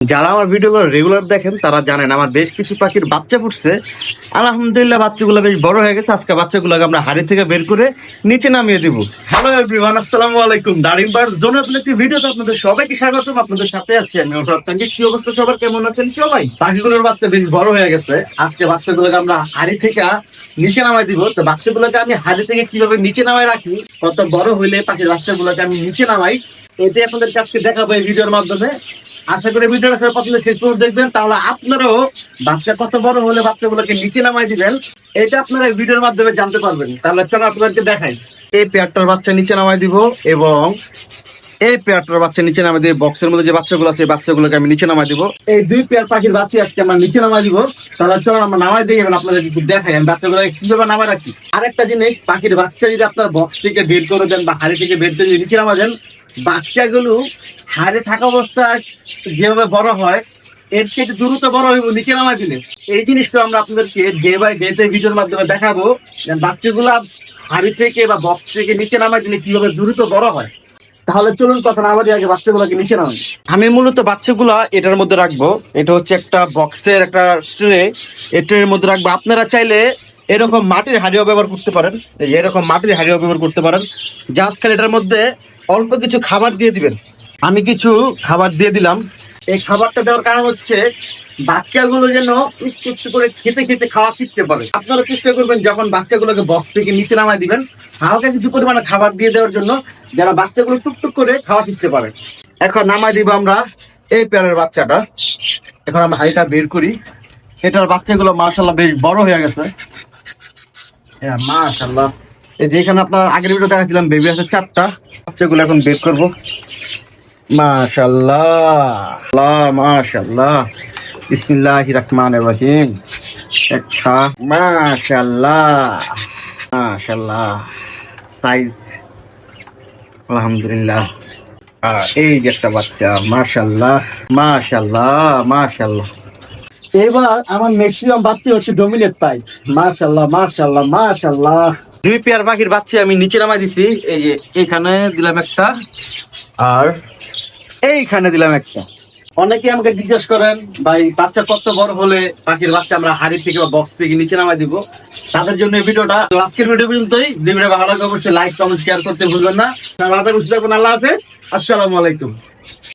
যারা আমার ভিডিওগুলো রেগুলার দেখেন, তারা জানেন আমার বেশ কিছু পাখির বাচ্চা ফুটছে। আলহামদুলিল্লাহ, বাচ্চাগুলো বেশ বড় হয়ে গেছে। আজকে বাচ্চাগুলোকে আমরা হাড়ি থেকে বের করে নিচে নামিয়ে দিব। হ্যালো এভরিওয়ান আসসালামু আলাইকুম। দারিমবার জোন একটি ভিডিওতে আপনাদের সবাইকে স্বাগতম। আপনাদের সাথে আছি আমি আপনাকে কি অবস্থা সবার? কেমন আছেন সবাই? পাখিগুলোর বাচ্চা বেশ বড় হয়ে গেছে। আজকে বাচ্চাগুলোকে আমরা হাড়ি থেকে নিচে নামাই দিব। তো বাচ্চাগুলোকে আমি হাড়ি থেকে কীভাবে নিচে নামাই রাখি? কত বড় হইলে পাখির বাচ্চাগুলোকে আমি নিচে নামাই? এতে আপনাদের আজকে দেখাবো এই ভিডিওর মাধ্যমে। আশা করি ভিডিওটা সবাই পছন্দ শেষ পর্যন্ত দেখবেন। তাহলে আপনারাও বাচ্চা কত বড় হলে বাচ্চাগুলোকে নিচে নামাই দিবেন, এটা আপনারা ভিডিওর মাধ্যমে জানতে পারবেন। তাহলে চলো আপনাদেরকে দেখাই। এই পেয়ারটার বাচ্চা নিচে নামাই দিব এবং এই পেয়ারটার বাচ্চা নিচে নামাই দিব বক্সের মধ্যে যে বাচ্চাগুলো আছে, এই বাচ্চাগুলোকে আমি নিচে নামাই দিব। এই দুই পেয়ার পাখির বাচ্চা আজকে আমরা নিচে নামাই দিব। তাহলে চলো আমরা নামাই দিয়ে যাবেন আপনাদের একটু দেখাই। আমি বাচ্চাগুলো কীভাবে নামাই রাখি? আরেকটা জিনিস, পাখির বাচ্চা যদি আপনার বক্স থেকে বের করে দেন বা হাড়ি থেকে বের করে নিচে নামা দেন, বাচ্চাগুলো হাড়ে থাকা অবস্থায় যেভাবে বড় হয়, এর থেকে দ্রুত বড় হইব নিচে নামাই দিলে এই জিনিসটা আমরা আপনাদেরকে ডে বাই ডে তে ভিডিওর মাধ্যমে দেখাবো বাচ্চাগুলা হাড়ি থেকে বা বক্স থেকে নিচে নামাই দিলে কীভাবে দ্রুত বড় হয়। তাহলে চলুন কথা না বাজে আগে বাচ্চাগুলোকে নিচে নামাই। আমি মূলত বাচ্চাগুলা এটার মধ্যে রাখব। এটা হচ্ছে একটা বক্সের একটা ট্রে এই ট্রের মধ্যে রাখব। আপনারা চাইলে এরকম মাটির হাড়িও ব্যবহার করতে পারেন। এরকম মাটির হাড়িও ব্যবহার করতে পারেন। জাস্ট খালি এটার মধ্যে অল্প কিছু খাবার দিয়ে দিবেন। আমি কিছু খাবার দিয়ে দিলাম। এই খাবারটা দেওয়ার কারণ হচ্ছে, বাচ্চাগুলো যেন একটু একটু করে খেতে খেতে খাওয়া শিখতে পারে। আপনারা চেষ্টা করবেন যখন বাচ্চাগুলোকে বক্স থেকে নিচে নামায় দিবেন, হালকা কিছু পরিমাণে খাবার দিয়ে দেওয়ার জন্য যারা বাচ্চাগুলো টুকটুক করে খাওয়া শিখতে পারে। এখন নামাই দিব আমরা এই পেয়ারের বাচ্চাটা। এখন আমরা হাইটা বের করি। এটার বাচ্চাগুলো মাশাল্লাহ বেশ বড় হয়ে গেছে। হ্যাঁ মাশাল্লাহ এই যে এখানে আপনার আগের ভিডিও দেখাচ্ছিলাম বেবি আছে চারটা। বাচ্চাগুলো এখন বের করব। মাশাল্লাহ মাশাল্লাহ বিসমিল্লাহ রহমান রহিম। একটা মাশাল্লাহ মাশাল্লাহ সাইজ। আলহামদুলিল্লাহ। এই যে একটা বাচ্চা মাশাল্লাহ মাশাল্লাহ মাশাল্লাহ এবার আমার ম্যাক্সিমাম বাচ্চা হচ্ছে ডোমিনেট পাই। মাশাল্লাহ মাশাল্লাহ মাশাল্লাহ দুই পেয়ার পাখির বাচ্চা আমি নিচে নামাই দিছি। এই যে এখানে দিলাম একটা। আর এইখানে দিলাম একটা। অনেকে আমাকে জিজ্ঞেস করেন, ভাই, বাচ্চা কত বড় হলে পাখির বাচ্চা আমরা হাড়ি থেকে বা বক্স থেকে নিচে নামাই দিব? তাদের জন্য এই ভিডিওটা আজকের ভিডিও পর্যন্তই। ভিডিও ভালো লাগে অবশ্যই লাইক কমেন্ট শেয়ার করতে ভুলবেন না। আল্লাহ হাফেজ। আসসালামু আলাইকুম।